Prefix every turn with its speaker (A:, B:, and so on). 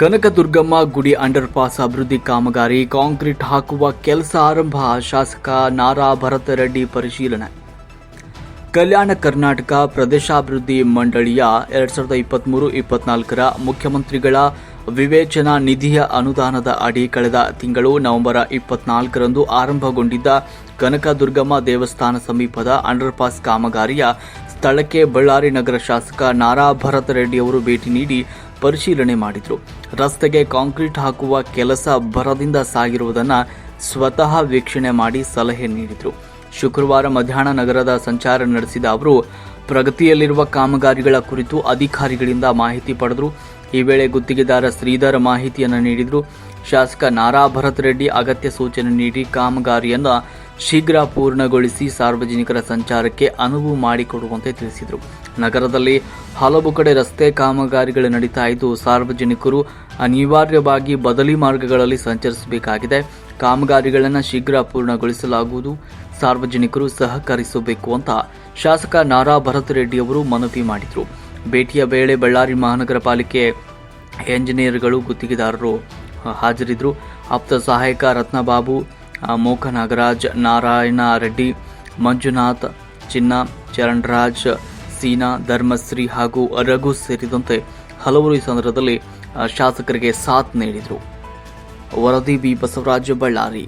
A: ಕನಕದುರ್ಗಮ್ಮ ಗುಡಿ under pass ಅಭಿವೃದ್ಧಿ ಕಾಮಗಾರಿ ಕಾಂಕ್ರೀಟ್ ಹಾಕುವ ಕೆಲಸ ಆರಂಭ, ಶಾಸಕ ನಾರಾ ಭರತ ರೆಡ್ಡಿ ಪರಿಶೀಲನೆ. ಕಲ್ಯಾಣ ಕರ್ನಾಟಕ ಪ್ರದೇಶಾಭಿವೃದ್ಧಿ ಮಂಡಳಿಯ ಎರಡ್ ಸಾವಿರದ ಇಪ್ಪತ್ಮೂರು ಇಪ್ಪತ್ನಾಲ್ಕರ ಮುಖ್ಯಮಂತ್ರಿಗಳ ವಿವೇಚನಾ ನಿಧಿಯ ಅನುದಾನದ ಅಡಿ ಕಳೆದ ತಿಂಗಳು ನವೆಂಬರ್ ಇಪ್ಪತ್ನಾಲ್ಕರಂದು ಆರಂಭಗೊಂಡಿದ್ದ ಕನಕದುರ್ಗಮ್ಮ ದೇವಸ್ಥಾನ ಸಮೀಪದ ಅಂಡರ್ಪಾಸ್ ಕಾಮಗಾರಿಯ ಸ್ಥಳಕ್ಕೆ ಬಳ್ಳಾರಿ ನಗರ ಶಾಸಕ ನಾರಾ ಭರತ ರೆಡ್ಡಿ ಅವರು ಭೇಟಿ ನೀಡಿ ಪರಿಶೀಲನೆ ಮಾಡಿದರು. ರಸ್ತೆಗೆ ಕಾಂಕ್ರೀಟ್ ಹಾಕುವ ಕೆಲಸ ಭರದಿಂದ ಸಾಗಿರುವುದನ್ನು ಸ್ವತಃ ವೀಕ್ಷಣೆ ಮಾಡಿ ಸಲಹೆ ನೀಡಿದರು. ಶುಕ್ರವಾರ ಮಧ್ಯಾಹ್ನ ನಗರದ ಸಂಚಾರ ನಡೆಸಿದ ಅವರು, ಪ್ರಗತಿಯಲ್ಲಿರುವ ಕಾಮಗಾರಿಗಳ ಕುರಿತು ಅಧಿಕಾರಿಗಳಿಂದ ಮಾಹಿತಿ ಪಡೆದರು. ಈ ವೇಳೆ ಗುತ್ತಿಗೆದಾರ ಶ್ರೀಧರ್ ಮಾಹಿತಿಯನ್ನು ನೀಡಿದರು. ಶಾಸಕ ನಾರಾ ಭರತ್ ರೆಡ್ಡಿ ಅಗತ್ಯ ಸೂಚನೆ ನೀಡಿ ಕಾಮಗಾರಿಯನ್ನು ಶೀಘ್ರ ಪೂರ್ಣಗೊಳಿಸಿ ಸಾರ್ವಜನಿಕರ ಸಂಚಾರಕ್ಕೆ ಅನುವು ಮಾಡಿಕೊಡುವಂತೆ ತಿಳಿಸಿದರು. ನಗರದಲ್ಲಿ ಹಲವು ಕಡೆ ರಸ್ತೆ ಕಾಮಗಾರಿಗಳು ನಡೀತಾ ಇದ್ದು ಸಾರ್ವಜನಿಕರು ಅನಿವಾರ್ಯವಾಗಿ ಬದಲಿ ಮಾರ್ಗಗಳಲ್ಲಿ ಸಂಚರಿಸಬೇಕಾಗಿದೆ. ಕಾಮಗಾರಿಗಳನ್ನು ಶೀಘ್ರ ಪೂರ್ಣಗೊಳಿಸಲಾಗುವುದು. ಸಾರ್ವಜನಿಕರು ಸಹಕರಿಸಬೇಕು ಅಂತ ಶಾಸಕ ನಾರಾ ಭರತ್ ರೆಡ್ಡಿ ಅವರು ಮನವಿ ಮಾಡಿದರು. ಭೇಟಿಯ ವೇಳೆ ಬಳ್ಳಾರಿ ಮಹಾನಗರ ಪಾಲಿಕೆ ಎಂಜಿನಿಯರ್ಗಳು ಗುತ್ತಿಗೆದಾರರು ಹಾಜರಿದ್ದರು ಆಪ್ತ ಸಹಾಯಕ ರತ್ನಬಾಬು ಮೋಖ ನಾಗರಾಜ್ ನಾರಾಯಣ ರೆಡ್ಡಿ, ಮಂಜುನಾಥ್ ಚಿನ್ನ, ಚರಣ್ರಾಜ್ ಸೀನಾ, ಧರ್ಮಶ್ರೀ ಹಾಗೂ ರಘು ಸೇರಿದಂತೆ ಹಲವರು ಈ ಸಂದರ್ಭದಲ್ಲಿ ಶಾಸಕರಿಗೆ ಸಾಥ್ ನೀಡಿದರು. ವರದಿ ಬಿ ಬಸವರಾಜ ಬಳ್ಳಾರಿ.